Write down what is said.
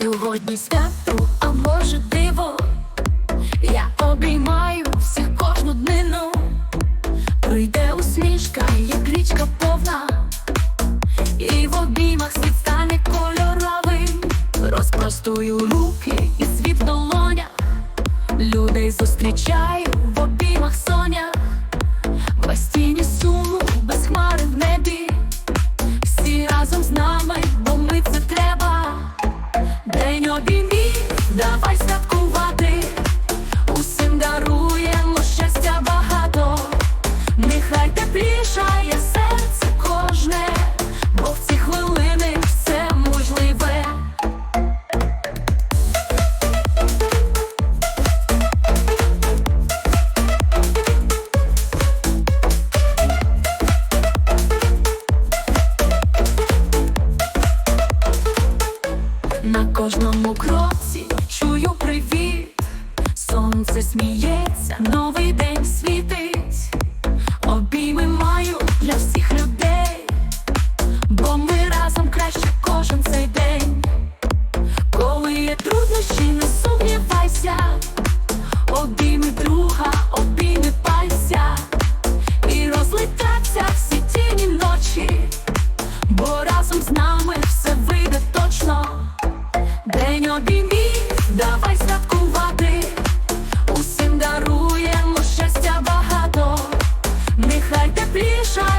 Сьогодні свято, а може диво. Я обіймаю всіх кожну днину. Прийде усмішка, як річка повна, і в обіймах світ стане кольоровим. Розпростую руки і світ в долонях. Людей зустрічаю на кожному кроці чую привіт, сонце сміється, новий день світить. тобі мій, давай святкувати, усім даруємо щастя багато, нехай тепліша.